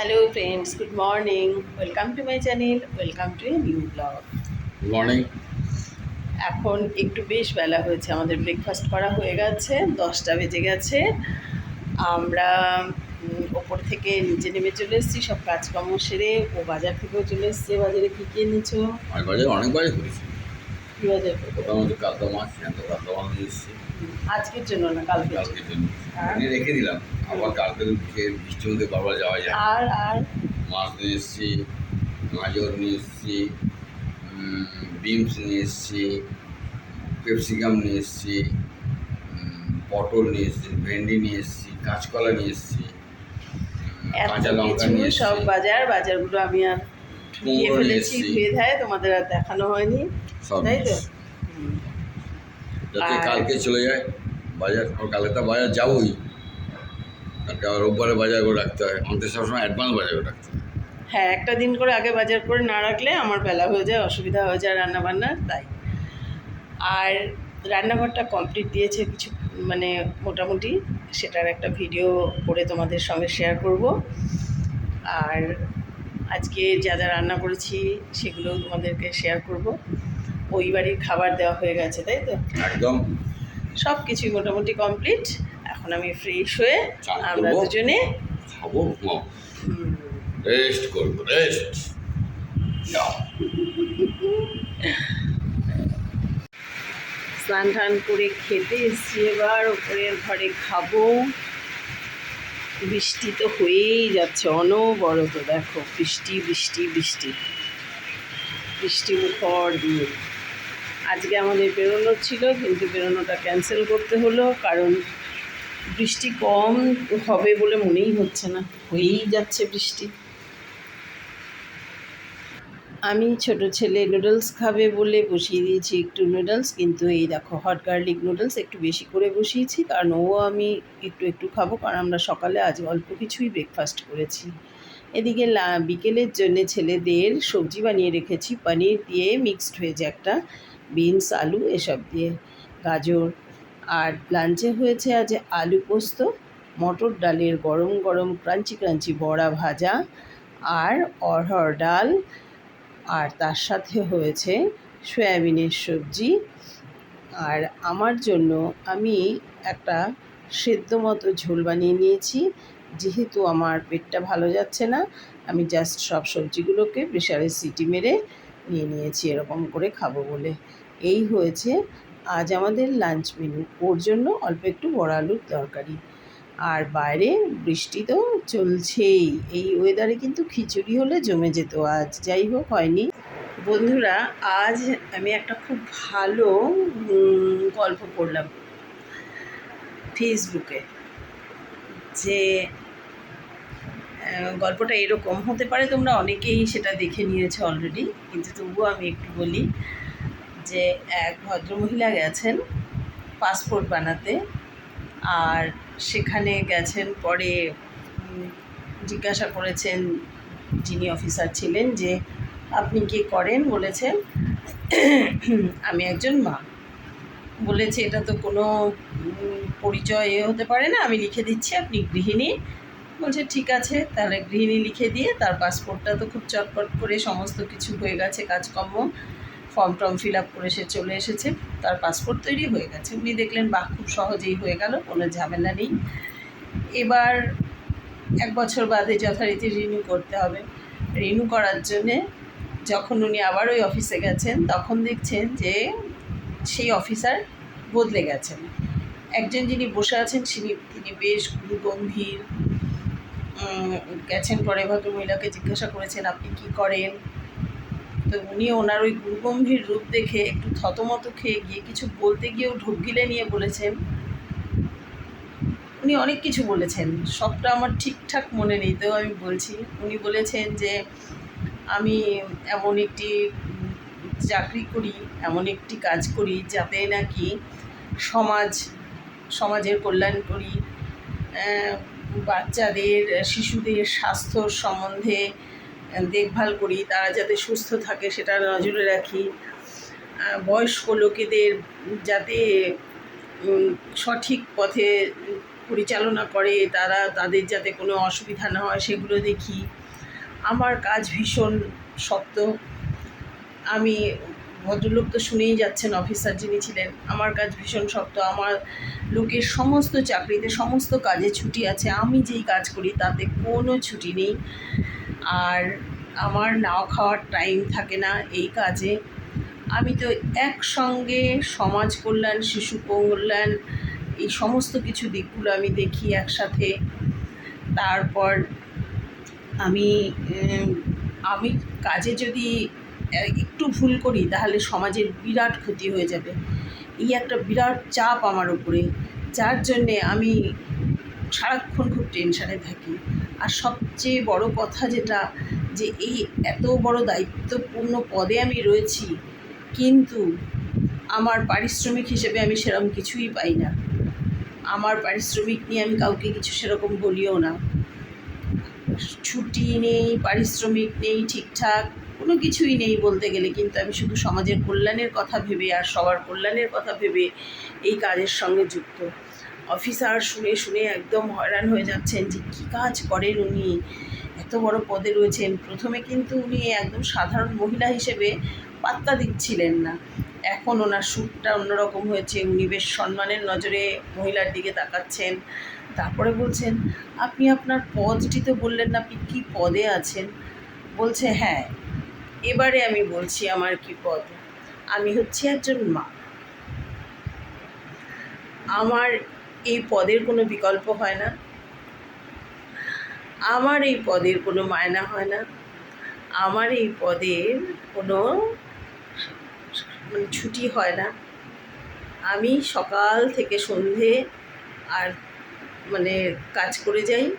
Hello friends good morning welcome to my channel welcome to a new blog morning এখন একটু বেশ বেলা হয়েছে। আমাদের ব্রেকফাস্ট করা হয়ে গেছে। দশটা বেজে গেছে। আমরা ওপর থেকে নিচে নেমে চলে এসেছি। সব কাজকর্ম সেরে ও বাজার থেকেও চলে এসছে। বাজারে কী কী এনেছো? আমি বাজারে অনেক বাজার করেছি? মোটামুটি কালকা মাছ কালকা মাছ এসেছি। আজকের জন্য না কালকে কালকের জন্য। হ্যাঁ। এনে রেখে দিলাম। আবার কালকে বৃষ্টির মধ্যে বারবার যাওয়া যায় আর আর? মাছ নিয়ে এসেছি গাজর নিয়ে এসেছি বিনস নিয়ে এসেছি ক্যাপসিকাম নিয়ে এসেছি পটল নিয়ে এসেছি ভেন্ডি নিয়ে এসেছি কাঁচকলা নিয়ে এসেছি কাঁচা লঙ্কা নিয়ে সব বাজার বাজারগুলো আমি আর ফেলেছি ধুয়ে ধায় তোমাদের আর দেখানো হয়নি। তাই তো। যাতে কালকে চলে যায় বাজার কালকে তো বাজার যাবোই। কালকে আবার রোববারে বাজার করে রাখতে হয়। আমাদের সবসময় অ্যাডভান্স বাজার করে রাখতে হয়। হ্যাঁ একটা দিন করে আগে বাজার করে না রাখলে আমার বেলা হয়ে যায় অসুবিধা হয়ে যায় রান্না বান্নার তাই। আর রান্নাঘরটা কমপ্লিট দিয়েছে কিছু মানে মোটামুটি সেটার একটা ভিডিও করে তোমাদের সঙ্গে শেয়ার করব। আর আজকে যা যা রান্না করেছি সেগুলোও তোমাদেরকে শেয়ার করব। ওই বাড়ির খাবার দেওয়া হয়ে গেছে তাই তো? একদম। সব কিছুই মোটামুটি কমপ্লিট এখন আমি ফ্রেশ হয়ে আমরা দুজনে খাব রেস্ট করব রেস্ট স্নান টান করে খেতে এসছি এবার ওপরের ঘরে খাব। বৃষ্টি তো হয়েই যাচ্ছে, অনবরত। দেখো, বৃষ্টি বৃষ্টি বৃষ্টি। বৃষ্টি মুখর দিয়ে। আজকে আমাদের বেরোনো ছিল, কিন্তু বেরোনোটা ক্যান্সেল করতে হলো, কারণ বৃষ্টি কম হবে বলে মনেই হচ্ছে না। হয়েই যাচ্ছে বৃষ্টি। আমি ছোট ছেলে নুডলস খাবে বলে বসিয়ে দিয়েছি একটু নুডলস কিন্তু এই দেখো হট গার্লিক নুডলস একটু বেশি করে বসিয়েছি, কারণ ও আমি একটু একটু খাব, কারণ আমরা সকালে আজ অল্প কিছুই ব্রেকফাস্ট করেছি। এদিকে বিকেলের জন্য ছেলেদের সবজি বানিয়ে রেখেছি, পনির দিয়ে মিক্সড ভেজ একটা বিনস আলু এসব দিয়ে, গাজর। আর লাঞ্চে হয়েছে আজ আলু পোস্ত, মটর ডালের গরম গরম ক্রাঞ্চি ক্রাঞ্চি বড়া ভাজা, আর অরহর ডাল আর তার সাথে হয়েছে সয়াবিনের সবজি। আর আমার জন্য আমি একটা সেদ্ধ মতো ঝোল বানিয়ে নিয়েছি। যেহেতু আমার পেটটা ভালো যাচ্ছে না, আমি জাস্ট সব সবজিগুলোকে প্রেশারে সিটি মেরে নিয়ে নিয়েছি, এরকম করে খাব বলে। এই হয়েছে আজ আমাদের লাঞ্চ মেনু ওর জন্য অল্প একটু বড় আলুর তরকারি। আর বাইরে বৃষ্টি তো চলছেই। এই ওয়েদারে কিন্তু খিচুড়ি হলে জমে যেত আজ। যাই হোক, হয়নি। বন্ধুরা, আজ আমি একটা খুব ভালো গল্প পড়লাম ফেসবুকে যে গল্পটা এরকম হতে পারে, তোমরা অনেকেই সেটা দেখে নিয়েছো অলরেডি কিন্তু তবুও আমি একটু বলি যে, এক ভদ্রমহিলা গেছেন পাসপোর্ট বানাতে। আর সেখানে গেছেন পরে জিজ্ঞাসা করেছেন যিনি অফিসার ছিলেন যে, আপনি কি করেন? বলেছেন, আমি একজন মা। বলেছে, এটা তো কোনো পরিচয় হতে পারে না, আমি লিখে দিচ্ছি, আপনি গৃহিণী। বলছে, ঠিক আছে, তাহলে গৃহিণী লিখে দিয়ে, তার পাসপোর্টটা তো খুব চটপট করে সমস্ত কিছু হয়ে গেছে, কাজকর্ম। ফর্ম টর্ম ফিল আপ করে সে চলে এসেছে। তার পাসপোর্ট তৈরি হয়ে গেছে। উনি দেখলেন বাহ খুব সহজেই হয়ে গেল কোনো ঝামেলা নেই। এবার এক বছর বাদে যথারীতি রিনিউ করতে হবে। রিনিউ করার জন্যে যখন উনি আবার ওই অফিসে গেছেন তখন দেখছেন যে সেই অফিসার বদলে গেছেন। একজন যিনি বসে আছেন তিনি তিনি বেশ গম্ভীর উম, গেছেন পরে ভদ্রমহিলাকে জিজ্ঞাসা করেছেন আপনি কি করেন? তো উনি ওনার ওই গুরুগম্ভীর রূপ দেখে একটু থতমত খেয়ে গিয়ে কিছু বলতে গিয়েও ঢোক গিলে নিয়ে বলেছেন। উনি অনেক কিছু বলেছেন, সবটা আমার ঠিকঠাক মনে নেই, তো আমি বলছি, উনি বলেছেন যে আমি এমন একটি চাকরি করি, এমন একটি কাজ করি যাতে নাকি সমাজ, সমাজের কল্যাণ করি। বাচ্চাদের, শিশুদের স্বাস্থ্য সম্বন্ধে দেখভাল করি, তারা যাতে সুস্থ থাকে সেটা নজরে রাখি। বয়স্ক লোকেদের যাতে সঠিক পথে পরিচালনা করে, তারা তাদের যাতে কোনো অসুবিধা না হয় সেগুলো দেখি। আমার কাজ ভীষণ শক্ত। আমি ভদ্রলোক তো শুনেই যাচ্ছেন অফিসার যিনি ছিলেন, আমার কাজ ভীষণ শক্ত। আমার লোকের সমস্ত চাকরিতে সমস্ত কাজে ছুটি আছে। আমি যেই কাজ করি তাতে কোনো ছুটি নেই। আর আমার নাও খাওয়ার টাইম থাকে না এই কাজে। আমি তো একসঙ্গে সমাজ কল্যাণ, শিশু কল্যাণ, এই সমস্ত কিছু দিকগুলো আমি দেখি একসাথে। তারপর আমি আমি কাজে যদি একটু ভুল করি, তাহলে সমাজের বিরাট ক্ষতি হয়ে যাবে। এই একটা বিরাট চাপ আমার উপরে, যার জন্যে আমি সারাক্ষণ খুব টেনশানে থাকি। আর সবচেয়ে বড় কথা যেটা, যে এই এত বড় দায়িত্বপূর্ণ পদে আমি রয়েছি, কিন্তু আমার পারিশ্রমিক হিসেবে আমি সেরকম কিছুই পাই না। আমার পারিশ্রমিক নিয়ে আমি কাউকে কিছু সেরকম বলিও না। ছুটি নেই, পারিশ্রমিক নেই, ঠিকঠাক, কোনো কিছুই নেই বলতে গেলে, কিন্তু আমি শুধু সমাজের কল্যাণের কথা ভেবে আর সবার কল্যাণের কথা ভেবে এই কাজের সঙ্গে যুক্ত। অফিসার শুনে শুনে একদম হয়রান হয়ে যাচ্ছেন যে কী কাজ করেন উনি? এত বড় পদে রয়েছেন। প্রথমে কিন্তু উনি একদম সাধারণ মহিলা হিসেবে পাত্তা দিচ্ছিলেন না। এখন ওনার সুরটা অন্যরকম হয়েছে। উনি বেশ সম্মানের নজরে মহিলার দিকে তাকাচ্ছেন। তারপরে বলছেন, আপনি আপনার পদটি তো বললেন না, আপনি কী পদে আছেন? বলছে হ্যাঁ এবারে আমি বলছি আমার কি পদ। আমি হচ্ছি একজন মা। আমার এই পদের কোনো বিকল্প হয় না। আমার এই পদের কোনো মায়না হয় না। আমার এই পদের কোনো মানে ছুটি হয় না। আমি সকাল থেকে সন্ধে আর মানে কাজ করে যাই।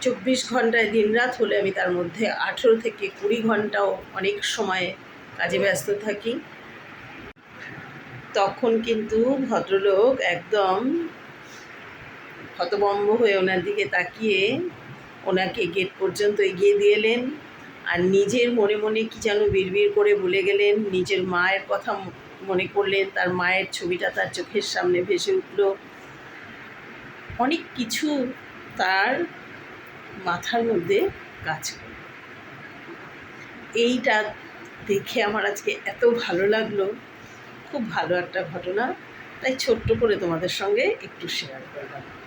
চব্বিশ ঘন্টায় দিনরাত হলে আমি তার মধ্যে আঠেরো থেকে কুড়ি ঘন্টাও অনেক সময় কাজে ব্যস্ত থাকি। তখন কিন্তু ভদ্রলোক একদম হতবম্ব হয়ে ওনার দিকে তাকিয়ে ওনাকে গেট পর্যন্ত এগিয়ে দিয়ে এলেন আর নিজের মনে মনে কি যেন বিড়বিড় করে বলে গেলেন। নিজের মায়ের কথা মনে করলেন, তার মায়ের ছবিটা তার চোখের সামনে ভেসে উঠল। অনেক কিছু তার মাথার মধ্যে কাজ করে এইটা দেখে আমার আজকে এত ভালো লাগল। খুব ভালো একটা ঘটনা। তাই ছোট্ট করে তোমাদের সঙ্গে একটু শেয়ার করলাম।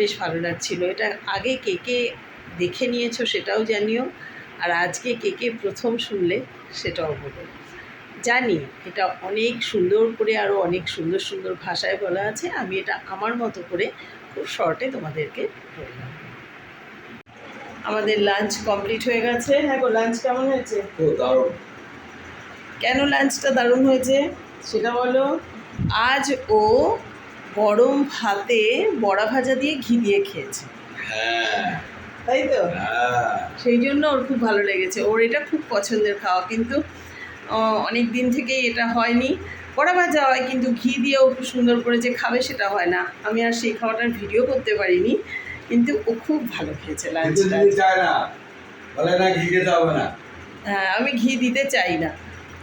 বেশ ভালো লাগছিল। এটা আগে কে কে দেখে নিয়েছো সেটাও জানিও। আর আজকে কে কে প্রথম শুনলে সেটাও বলো। জানি এটা অনেক সুন্দর করে আরও অনেক সুন্দর সুন্দর ভাষায় বলা আছে। আমি এটা আমার মতো করে খুব শর্টে তোমাদেরকে বললাম। আমাদের লাঞ্চ কমপ্লিট হয়ে গেছে। হ্যাঁ গো লাঞ্চ কেমন হয়েছে? দারুণ। কেন লাঞ্চটা দারুণ হয়েছে? সেটা বলো। আজ ও গরম ভাতে বড়া ভাজা দিয়ে ঘি দিয়ে খেয়েছে। হ্যাঁ। তাই তো? হ্যাঁ। সেই জন্য ওর খুব ভালো লেগেছে। ওর এটা খুব পছন্দের খাওয়া কিন্তু অনেক দিন থেকেই এটা হয়নি। বড়া ভাজা হয় কিন্তু ঘি দিয়েও খুব সুন্দর করে যে খাবে সেটা হয় না। আমি আর সেই খাওয়াটার ভিডিও করতে পারিনি কিন্তু ও খুব ভালো খেয়েছে লাঞ্চটা না বলে না ঘি খেতে হবে না। হ্যাঁ আমি ঘি দিতে চাই না।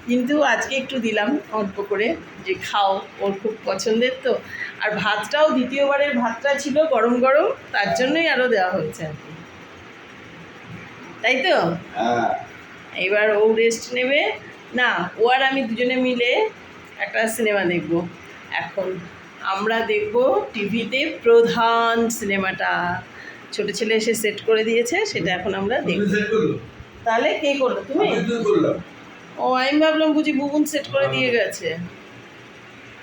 কিন্তু আজকে একটু দিলাম অল্প করে যে খাও ওর খুব পছন্দের তো। আর ভাতটাও দ্বিতীয়বারের ভাতটা ছিল গরম গরম তার জন্যই আরও দেওয়া হয়েছে আর কি। তাই তো? হ্যাঁ। এবার ও রেস্ট নেবে। না ও আর আমি দুজনে মিলে একটা সিনেমা দেখব। এখন আমরা দেখব টিভিতে প্রধান সিনেমাটা ছোট ছেলে এসে সেট করে দিয়েছে সেটা এখন আমরা দেখব। তাহলে কে করল? তুমি? ও আমি ভাবলাম বুঝি বুবুন সেট করে দিয়ে গেছে।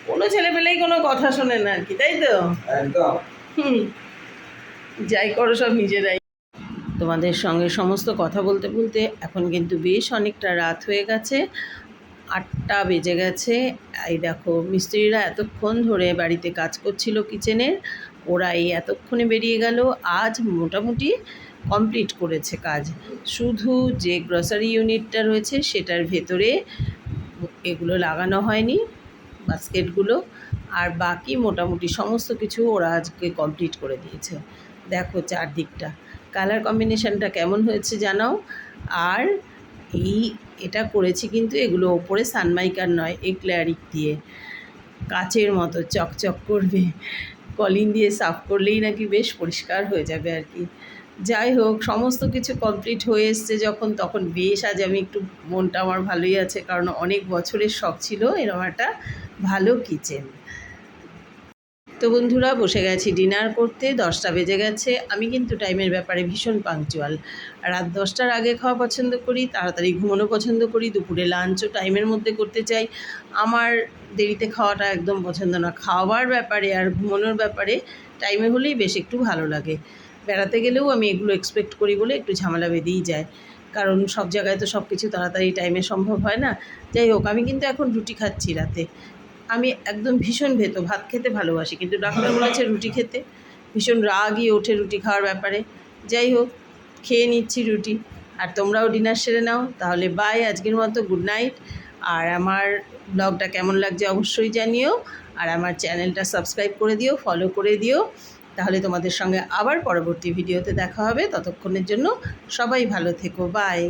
কোনো ছেলেপেলেই কোনো কথা শোনে না আর কি তাই তো? একদম। হুম। যাই করো সব নিজেরাই। তোমাদের সঙ্গে সমস্ত কথা বলতে বলতে এখন কিন্তু বেশ অনেকটা রাত হয়ে গেছে। আটটা বেজে গেছে। এই দেখো মিস্ত্রিরা এতক্ষণ ধরে বাড়িতে কাজ করছিল কিচেনের ওরা এই এতক্ষণে বেরিয়ে গেল। আজ মোটামুটি কমপ্লিট করেছে কাজ। শুধু যে গ্রসারি ইউনিটটা রয়েছে সেটার ভেতরে এগুলো লাগানো হয়নি, বাস্কেটগুলো। আর বাকি মোটামুটি সমস্ত কিছু ওরা আজকে কমপ্লিট করে দিয়েছে। দেখো চারদিকটা। কালার কম্বিনেশনটা কেমন হয়েছে জানাও। আর এই, এটা করেছি কিন্তু এগুলো ওপরে সানমাইকার নয় এক্লারিক দিয়ে। কাচের মতো চকচক করবে। কলিন দিয়ে সাফ করলেই নাকি বেশ পরিষ্কার হয়ে যাবে আর কি। যাই হোক, সমস্ত কিছু কমপ্লিট হয়ে এসছে যখন, তখন বেশ আজ আমি একটু মনটা আমার ভালোই আছে, কারণ অনেক বছরের শখ ছিল এরকম একটা ভালো কিচেন তো বন্ধুরা, বসে গেছি ডিনার করতে, দশটা বেজে গেছে, আমি কিন্তু টাইমের ব্যাপারে ভীষণ পাংচুয়াল রাত দশটার আগে খাওয়া পছন্দ করি, তাড়াতাড়ি ঘুমানো পছন্দ করি, দুপুরে লাঞ্চও টাইমের মধ্যে করতে চাই। আমার দেরিতে খাওয়াটা একদম পছন্দ না। খাওয়ার ব্যাপারে আর ঘুমানোর ব্যাপারে টাইমে হলেই বেশ একটু ভালো লাগে। বেড়াতে গেলেও আমি এগুলো এক্সপেক্ট করি বলে একটু ঝামেলা বেঁধেই যায়। কারণ সব জায়গায় তো সব কিছু তাড়াতাড়ি টাইমে সম্ভব হয় না। যাই হোক, আমি কিন্তু এখন রুটি খাচ্ছি রাতে। আমি একদম ভীষণ ভেতো, ভাত খেতে ভালোবাসি, কিন্তু ডাক্তার বলেছে রুটি খেতে। ভীষণ রাগই ওঠে রুটি খাওয়ার ব্যাপারে। যাই হোক, খেয়ে নিচ্ছি রুটি। আর তোমরাও ডিনার সেরে নাও, তাহলে বাই আজকের মতো গুড নাইট আর আমার ব্লগটা কেমন লাগছে অবশ্যই জানিও। আর আমার চ্যানেলটা সাবস্ক্রাইব করে দিও ফলো করে দিও। তাহলে তোমাদের সঙ্গে আবার পরবর্তী ভিডিওতে দেখা হবে। ততক্ষণের জন্য সবাই ভালো থেকো। বাই